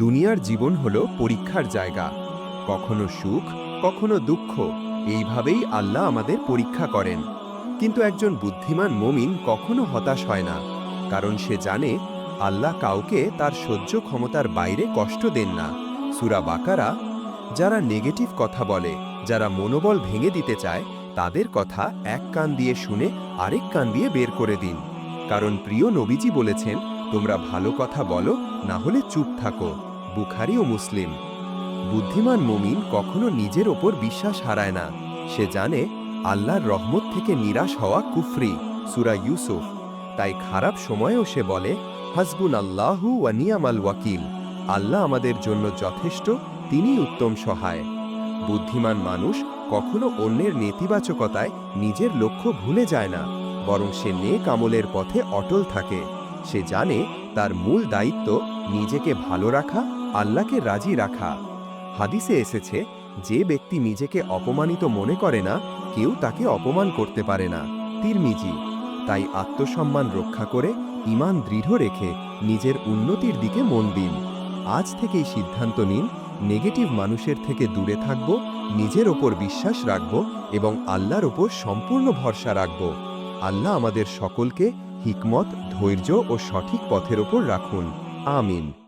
দুনিয়ার জীবন হলো পরীক্ষার জায়গা। কখনো সুখ, কখনো দুঃখ, এইভাবেই আল্লাহ আমাদের পরীক্ষা করেন। কিন্তু একজন বুদ্ধিমান মমিন কখনো হতাশ হয় না, কারণ সে জানে আল্লাহ কাউকে তার সহ্য ক্ষমতার বাইরে কষ্ট দেন না। সুরা বাকারা, যারা নেগেটিভ কথা বলে, যারা মনোবল ভেঙে দিতে চায়, তাদের কথা এক কান দিয়ে শুনে আরেক কান দিয়ে বের করে দিন। কারণ প্রিয় নবীজি বলেছেন তোমরা ভালো কথা বলো, না হলে চুপ থাকো। বুখারি ও মুসলিম। বুদ্ধিমান মুমিন কখনো নিজের ওপর বিশ্বাস হারায় না। সে জানে, আল্লাহর রহমত থেকে নিরাশ হওয়া কুফরি, সুরা ইউসুফ। তাই খারাপ সময়েও সে বলে হাসবুন আল্লাহু ওয়ানিয়ামাল ওয়াকিল। আল্লাহ আমাদের জন্য যথেষ্ট তিনি উত্তম সহায়। বুদ্ধিমান মানুষ কখনো অন্যের নেতিবাচকতায় নিজের লক্ষ্য ভুলে যায় না, বরং সে নেক আমলের পথে অটল থাকে। সে জানে তার মূল দায়িত্ব নিজেকে ভালো রাখা, আল্লাহকে রাজি রাখা। হাদিসে এসেছে, যে ব্যক্তি নিজেকে অপমানিত মনে করে না, কেউ তাকে অপমান করতে পারে না। তিরমিজি, তাই আত্মসম্মান রক্ষা করে ইমান দৃঢ় রেখে নিজের উন্নতির দিকে মন দিন। আজ থেকেই সিদ্ধান্ত নিন, নেগেটিভ মানুষের থেকে দূরে থাকব, নিজের ওপর বিশ্বাস রাখব এবং আল্লাহর ওপর সম্পূর্ণ ভরসা রাখব। আল্লাহ আমাদের সকলকে হিকমত ধৈর্য ও সঠিক পথের ওপর রাখুন। আমিন।